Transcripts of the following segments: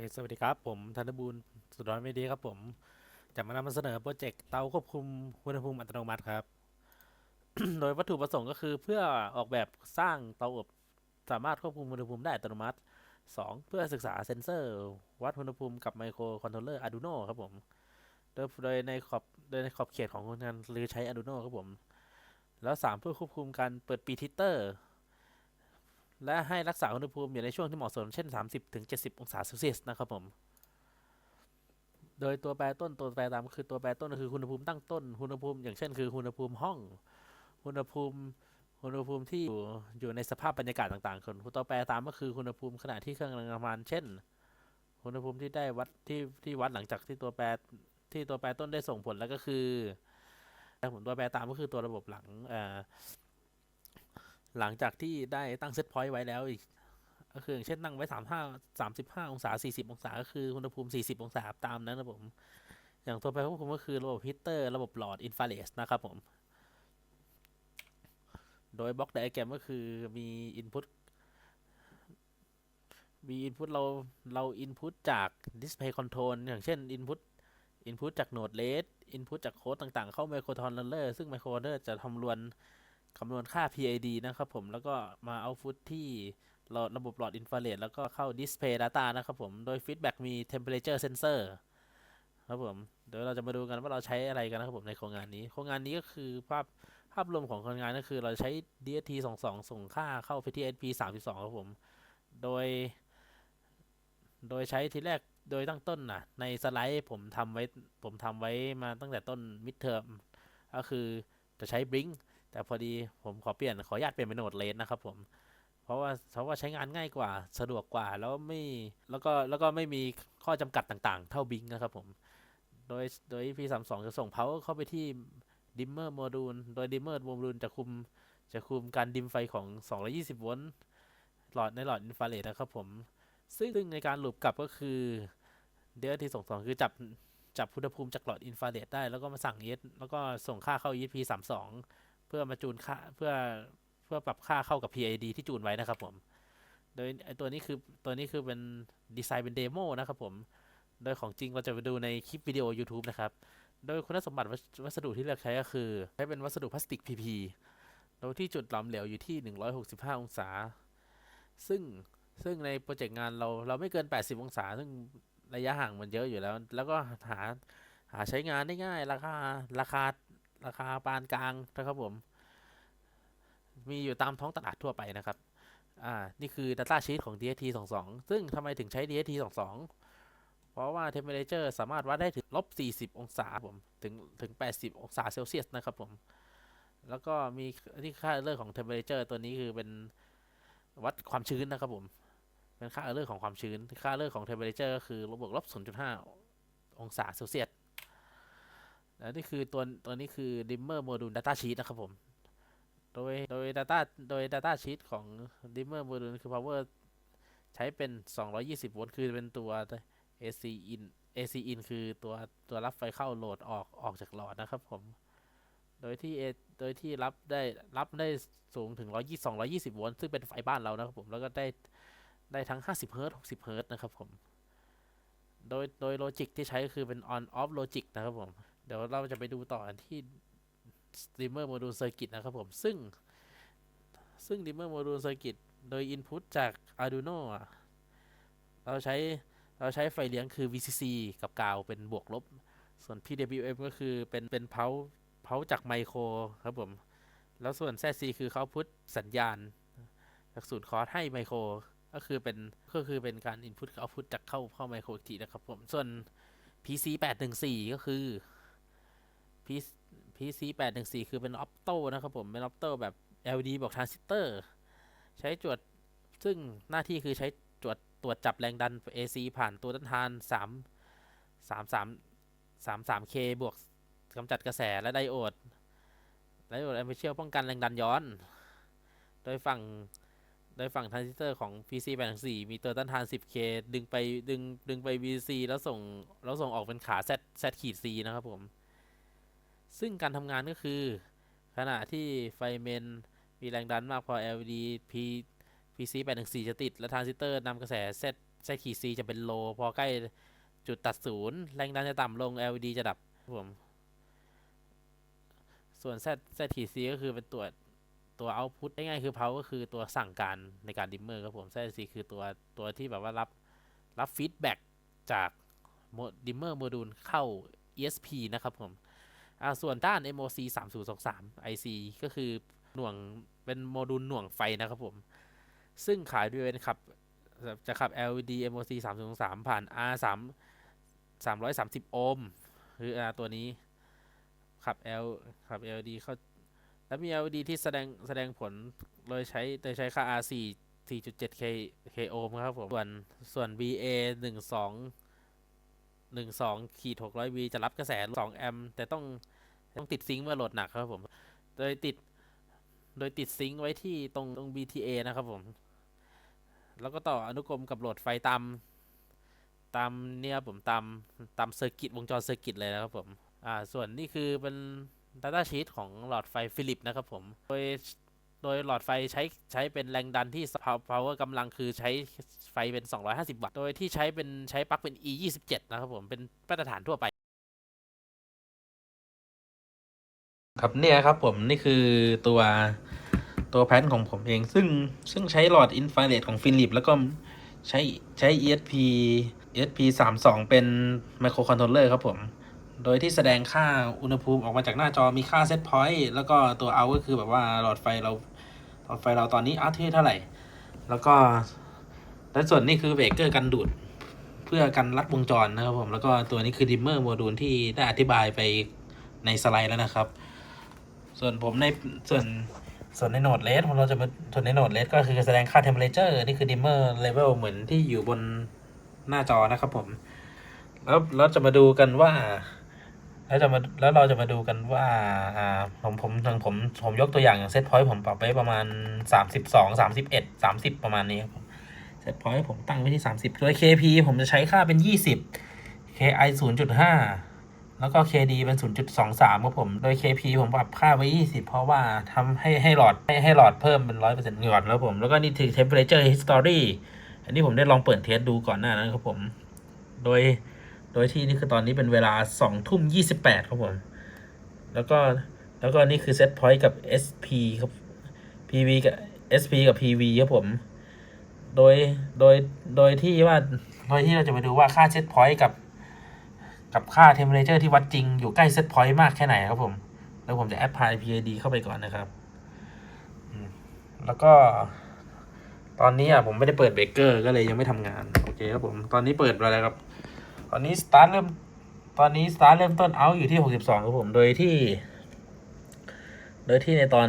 สวัสดีครับ ผมธนบูรณ์สุดร้อนไม่ดีครับผม จะมานำเสนอโปรเจกต์เตาควบคุมอุณหภูมิอัตโนมัติครับ โดยวัตถุประสงค์ก็คือเพื่อออกแบบสร้างเตาอบสามารถควบคุมอุณหภูมิได้อัตโนมัติ 2 เพื่อศึกษาเซ็นเซอร์ วัดอุณหภูมิกับไมโครคอนโทรลเลอร์ Arduino ครับผม โดยโดยในขอบโดยในขอบเขตของงานหรือใช้ Arduino ครับผม แล้ว 3 เพื่อควบคุมการเปิดปีทิเตอร์ และให้รักษาอุณหภูมิอยู่ในช่วงที่เหมาะสมเช่น 30ถึง70 องศาเซลเซียสนะครับผม โดยตัวแปรต้นตัวแปรตามคือตัวแปรต้นก็คืออุณหภูมิตั้งต้นอุณหภูมิอย่างเช่นคืออุณหภูมิห้องอุณหภูมิอุณหภูมิที่อยู่อยู่ในสภาพบรรยากาศต่างๆคนตัวแปรตามก็คืออุณหภูมิขณะที่เครื่องกำลังทำงานเช่นอุณหภูมิที่ได้วัดที่ที่วัดหลังจากที่ตัวแปรที่ตัวแปรต้นได้ส่งผลแล้วก็คือแต่ผมตัวแปรตามก็คือตัวระบบหลังอ่อ หลังจากที่ได้ตั้งเซตพอยต์ไว้แล้วอีกก็คืออย่างเช่นตั้งไว้สามห้าสามสิบห้าองศาสี่สิบองศาก็คืออุณหภูมิสี่สิบองศาตามนั้นนะผม อย่างตัวแปรควบคุมก็คือระบบฮีเตอร์ระบบหลอดอินฟราเรดนะครับผม โดยบล็อกไดอะแกรมก็คือมีอินพุตมีอินพุตเราเราอินพุตจากดิสเพย์คอนโทรลอย่างเช่นอินพุตอินพุตจากโนดเลสอินพุตจากโค้ดต่างๆ เข้าไมโครทอนเลอร์ซึ่งไมโครทอนเลอร์จะคำนวณ คำนวณค่า PID นะครับผมแล้วก็มาเอาฟุตที่หลอดระบบหลอดอินฟราเรดแล้วก็เข้า Display Data นะครับผม โดย Feedback มี Temperature Sensor ครับผม เดี๋ยวเราจะมาดูกันว่าเราใช้อะไรกันนะครับผมในโครงงานนี้ โครงงานนี้ก็คือภาพภาพรวมของโครงงานก็คือเราใช้ DST 22 ส่งค่าเข้า PTSP 32ครับผม โดย โดยใช้ทีแรกโดยตั้งต้นน่ะในสไลด์ผมทำไว้ผมทำไว้มาตั้งแต่ต้น midterm ก็คือจะใช้ Blink แต่พอดีผมขอเปลี่ยนขออนุญาตเปลี่ยนเป็นโหนดเลนนะครับผมเพราะว่าเพราะว่าใช้งานง่ายกว่าสะดวกกว่าแล้วไม่แล้วก็แล้วก็ไม่มีข้อจำกัดต่างๆ เท่าบิงนะครับผมโดยโดย P32 จะส่ง power เข้าไปที่ dimmer module โดย dimmer module จะคุมจะคุมการดิมไฟของ 220 โวลต์หลอดในหลอดอินฟราเรดนะครับผม ซึ่งในการหลูปกลับก็คือ DST22 คือจับจับอุณหภูมิจากหลอดอินฟราเรดได้ แล้วก็มาสั่ง ES แล้วก็ส่งค่าเข้า ESP32 เพื่อมาจูนค่าเพื่อเพื่อปรับค่าเข้ากับ PID ที่จูนไว้นะครับผม โดยไอตัวนี้คือตัวนี้คือเป็นดีไซน์เป็นเดโมนะครับผม โดยของจริงเราจะไปดูในคลิปวิดีโอ YouTube นะครับ โดยคุณสมบัติวัสดุที่เลือกใช้ก็คือใช้เป็นวัสดุพลาสติก PP โดยที่จุดหลอมเหลวอยู่ที่ 165 องศา ซึ่งซึ่งในโปรเจกต์งานเราเราไม่เกิน 80 องศา ซึ่งระยะห่างมันเยอะอยู่แล้ว แล้วก็หาหาใช้งานได้ง่าย ราคาราคา ราคาปานกลางนะครับผม มีอยู่ตามท้องตลาดทั่วไปนะครับ อ่า นี่คือ Data Sheet ของ DST 22 ซึ่งทำไมถึงใช้ DST 22 เพราะว่า Temperature สามารถวัดได้ถึงลบ 40 องศาผม ถึง ถึง 80 องศาเซลเซียสนะครับผม แล้วก็มีที่ค่าเรื่องของ Temperature ตัวนี้คือเป็นวัดความชื้นนะครับผม เป็นค่าเรื่องของความชื้น ค่าเรื่องของ Temperature ก็คือลบบวกลบ 0.5 องศาเซลเซียส และนี่คือตัวตัวนี้คือ Dimmer Module Data Sheet นะครับผม โดยโดย Data โดย Data Sheet ของ Dimmer Module คือ Power ใช้เป็น 220 โวลต์ คือเป็นตัว AC in AC in คือตัวตัวรับไฟเข้าโหลดออกออกจากหลอดนะครับผม โดยที่ โดยที่รับได้รับได้สูงถึง 120 220 โวลต์ ซึ่งเป็นไฟบ้านเรานะครับผม แล้วก็ได้ได้ทั้ง 50 เฮิร์ต60 เฮิร์ตนะครับผม โดย โดยโลจิกที่ใช้ก็คือเป็น on off logic นะครับผม ดี๋ยวเราจะไปดูต่อที่ Dimmer Module Circuit นะครับผม ซึ่ง ซึ่ง Dimmer Module Circuit โดย Input จาก Arduino เราใช้ เราใช้ไฟเลี้ยงคือ VCC กับกาวเป็นบวกลบ ส่วน PWM ก็คือเป็นเป็นเพาเพาจากไมโครครับผม แล้วส่วน ZC คือเขาพุทสัญญาณ จากศูนย์คอร์สให้ไมโคร ก็คือเป็นก็คือเป็นการ Input เอาพุทจากเข้าเข้าไมโครอีกทีนะครับผม ส่วน PC 814ก็คือ PC PC 814คือเป็นออปโตนะครับผม เป็นออปโตแบบ LED บอกทรานซิสเตอร์ ใช้จวด ซึ่งหน้าที่คือใช้จวดตรวจจับแรงดัน AC ผ่านตัวต้านทาน3 3 3 3 3 K บวกกำจัดกระแสและไดโอด ไดโอดแอมเปเชียลป้องกันแรงดันย้อน โดยฝั่ง โดยฝั่งทรานซิสเตอร์ของ PC 814มีตัวต้านทาน 10K ดึงไปดึงดึงไป VC แล้วส่งแล้วส่งออกเป็นขา Z Z ขีด C นะครับผม ซึ่งการทำงานก็คือ ขณะที่ไฟเมนมีแรงดันมากพอ LED P PC 814 จะติด และทรานซิสเตอร์นำกระแส Z Z ขีด C จะเป็นโล พอใกล้จุดตัดศูนย์ แรงดันจะต่ำลง LED จะดับผมส่วน Z Z ขีด C ก็คือเป็นตัวตัว output ง่ายๆคือ power ก็คือตัวสั่งการในการดิมเมอร์ครับผม Z C คือตัวตัวที่แบบว่ารับรับ feedback จากดิมเมอร์โมดูลเข้า ESP นะครับผม อ่าส่วนด้าน MOC 3023 IC ก็คือหน่วงเป็นโมดูลหน่วงไฟนะครับผม ซึ่งขายด้วยเป็นขับ จะขับ LED MOC 3023 ผ่าน R 3 330 โอห์มคือ R ตัวนี้ ขับ L ขับ LED เข้า แล้วมี LED ที่แสดงแสดงผลโดยใช้โดยใช้ค่า R 4 4.7 K K โอห์มครับผม ส่วนส่วน BA 12 12ขีด600 V จะรับกระแส 2 แอมป์แต่ต้องต้องติดซิงค์เมื่อโหลดหนักครับผม โดยติด โดยติดซิงค์ไว้ที่ตรงตรง BTA นะครับผม แล้วก็ต่ออนุกรมกับโหลดไฟตาม ตามเนี่ยผมตามตามเซอร์กิตวงจรเซอร์กิตเลยนะครับผม อ่า ส่วนนี่คือเป็น Data Sheet ของหลอดไฟฟิลิปนะครับผม โดย โดยหลอดไฟใช้ใช้เป็นแรงดันที่ power กำลังคือใช้ไฟเป็น 250 วัตต์ โดยที่ใช้เป็นใช้ปลั๊กเป็น E 27นะครับผม เป็นมาตรฐานทั่วไป ครับเนี่ยครับผมนี่คือตัวตัวแพทของผมเอง ซึ่งซึ่งใช้หลอดอินฟราเรดของฟิลิป แล้วก็ใช้ใช้ ESP ESP 3 2เป็นไมโครคอนโทรลเลอร์ครับผม โดยที่แสดงค่าอุณหภูมิออกมาจากหน้าจอมีค่าเซตพอยต์แล้วก็ตัวเอาก็คือแบบว่าหลอดไฟเราหลอดไฟเราตอนนี้อัพที่เท่าไหร่ แล้วก็และส่วนนี้คือเบรกเกอร์กันดูด เพื่อกันรัดวงจรนะครับผม แล้วก็ตัวนี้คือดิมเมอร์โมดูลที่ได้อธิบายไปในสไลด์แล้วนะครับ ส่วนผมในส่วนส่วนในโหนดเลสเราจะมาส่วนในโหนดเลสก็คือแสดงค่า temperature นี่คือ dimmer level เหมือนที่อยู่บนหน้าจอนะครับผม แล้วเราจะมาดูกันว่า แล้วจะมาแล้วเราจะมาดูกันว่าอ่าผมผมผมผมผมยกตัวอย่างอย่างเซตพอยต์ผมปรับไว้ประมาณสามสิบสองสามสิบเอ็ดสามสิบประมาณนี้ครับเซตพอยต์ผมตั้งไว้ที่สามสิบโดย KP ผมจะใช้ค่าเป็นยี่สิบ KI ศูนย์จุดห้าแล้วก็ KD เป็น 0.23ครับผม โดย KP ผมปรับค่าไว้ 20 เพราะว่าทำให้ให้หลอดให้ให้หลอดเพิ่มเป็น 100%หลอดแล้วผม แล้วก็นี่คือ temperature history อันนี้ผมได้ลองเปิดเทสดูก่อนหน้านั้นครับผม โดย โดยที่นี่คือตอนนี้เป็นเวลา2ทุ่ม28ครับผม แล้วก็แล้วก็นี่คือ set point กับ SP ครับ PV กับ SP กับ PV ครับผม โดยโดยโดยที่ว่าโดยที่เราจะมาดูว่าค่า set point กับ กับค่า temperature ที่วัดจริงอยู่ใกล้ set point มากแค่ไหนครับผม แล้วผมจะ apply PID เข้าไปก่อนนะครับ แล้วก็ตอนนี้อะผมไม่ได้เปิดเบรกเกอร์ก็เลยยังไม่ทำงาน โอเคครับผม ตอนนี้เปิดไปแล้วครับ ตอนนี้ start เริ่ม ตอนนี้ start เริ่มต้น out อยู่ที่62ครับผม โดยที่ โดยที่ในตอน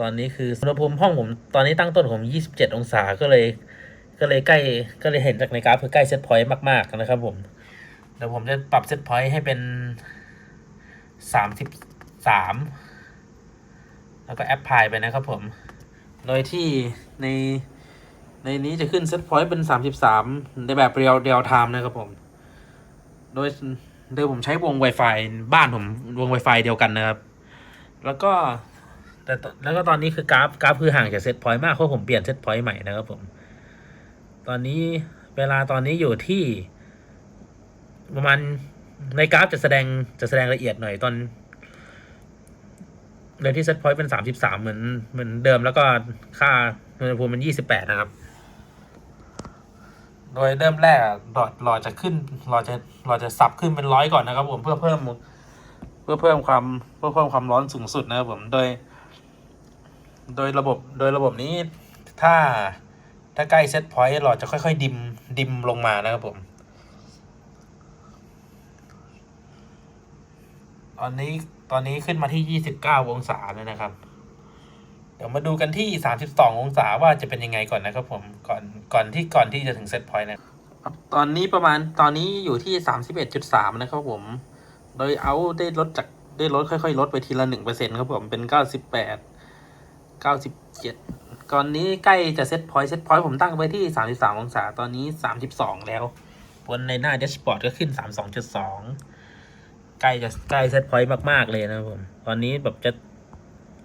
ตอนนี้คืออุณหภูมิห้องผม ตอนนี้ตั้งต้นผม27องศาก็เลย ก็เลยใกล้ ก็เลยเห็นจากในกราฟคือใกล้ set point มาก ๆ นะครับผม เดี๋ยวผมจะปรับ set point ให้เป็น33แล้วก็ apply ไปนะครับผม โดยที่ในในนี้จะขึ้น set point เป็น 33 ในแบบ real real time นะครับผม โดยโดยผมใช้วง Wi-Fi บ้านผมวง Wi-Fi เดียวกันนะครับ แล้วก็แต่แล้วก็ตอนนี้คือกราฟกราฟคือห่างจาก set point มากเพราะผมเปลี่ยน set point ใหม่นะครับผม ตอนนี้เวลาตอนนี้อยู่ที่ประมาณในกราฟจะแสดงจะแสดงละเอียดหน่อยตอนโดยที่ set point เป็น33เหมือนเหมือนเดิมแล้วก็ค่าอุณหภูมิเป็น28นะครับ โดยเริ่มแรกหลอดหลอดจะขึ้นหลอดจะหลอดจะสับขึ้นเป็นร้อยก่อนนะครับผมเพื่อเพิ่ม เพื่อเพิ่มความเพื่อเพิ่มความร้อนสูงสุดนะครับผมโดย โดยระบบโดยระบบนี้ถ้าถ้าใกล้เซตพอยต์หลอดจะค่อยๆ ดิมดิมลงมานะครับผมตอนนี้ตอนนี้ขึ้นมาที่ 29 องศาเลยนะครับ ดี๋ยวมาดูกันที่ 32 องศาว่าจะเป็นยังไงก่อนนะครับผมก่อนก่อนที่ก่อนที่จะถึงเซตพอยต์นะครับตอนนี้ประมาณตอนนี้อยู่ที่ 31.3 นะครับผม โดยเอาได้ลดจากได้ลดค่อยๆ ลดไปทีละหนึ่งเปอร์เซ็นครับผมเป็น 98 97ก่อนนี้ใกล้จะเซตพอยต์เซตพอยต์ผมตั้งไว้ที่ 33 องศาตอนนี้ 32 แล้วบนในหน้าแดชบอร์ดก็ขึ้น 32.2 ใกล้จะใกล้เซตพอยต์มากๆเลยนะครับผม ตอนนี้แบบจะ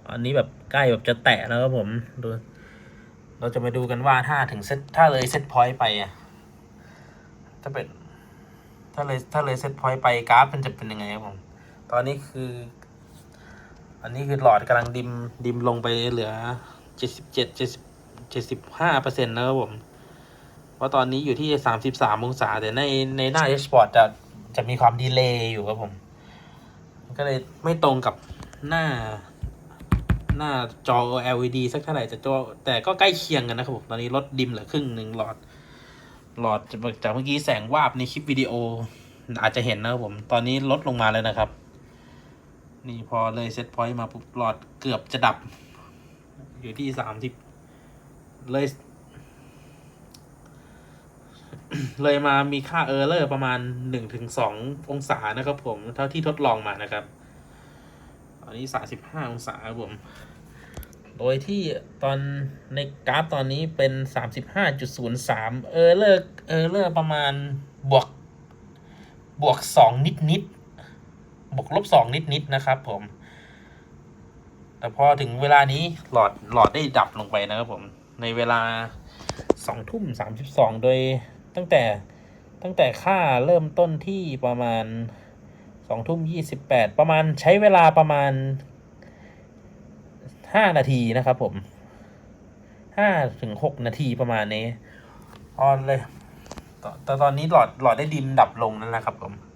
ตอนนี้แบบ ใกล้แบบจะแตะแล้วครับผมดูเราจะมาดูกันว่าถ้าถึงเซตถ้าเลยเซตพอยต์ไปอะถ้าเป็นถ้าเลยถ้าเลยเซตพอยต์ไปกราฟมันจะเป็นยังไงครับผม ตอนนี้คือ อันนี้คือหลอดกำลังดิมดิมลงไปเหลือเจ็ดสิบเจ็ดเจ็ดสิบเจ็ดสิบห้าเปอร์เซ็นต์นะครับผมเพราะตอนนี้อยู่ที่สามสิบสามองศา แต่ในในหน้า h s p o r t จะจะมีความดีเลย์อยู่ครับผม ก็เลยไม่ตรงกับหน้า หน้าจอ LED สักเท่าไหร่แต่จอแต่ก็ใกล้เคียงกันนะครับผมตอนนี้ลดดิมเหลือครึ่งหนึ่งหลอด หลอดจากเมื่อกี้แสงวาบในคลิปวิดีโอ อาจจะเห็นนะครับผมตอนนี้ลดลงมาเลยนะครับ นี่พอเลยเซตพอยต์มาปุ๊บหลอดเกือบจะดับ อยู่ที่สามสิบเลยเลยมามีค่าเออร์เลอร์ประมาณหนึ่งถึงสององศานะครับผม เท่าที่ทดลองมานะครับ ตอนนี้สาสิบห้าองศาครับผม โดยที่ตอนในกราฟตอนนี้เป็นสามสิบห้าจุดศูนย์สามเออร์เลอร์เออร์เลอร์ประมาณบวก บวกสองนิดนิดบวกลบสองนิดนิดนะครับผม แต่พอถึงเวลานี้หลอดหลอดได้ดับลงไปนะครับผม ในเวลาสองทุ่มสามสิบสองโดยตั้งแต่ตั้งแต่ค่าเริ่มต้นที่ประมาณสองทุ่มยี่สิบแปดประมาณใช้เวลาประมาณ ห้านาทีนะครับผมห้าถึงหกนาทีประมาณนี้ออนเลยแต่ตอนนี้หลอดหลอดได้ดินดับลงนั่นแหละครับผม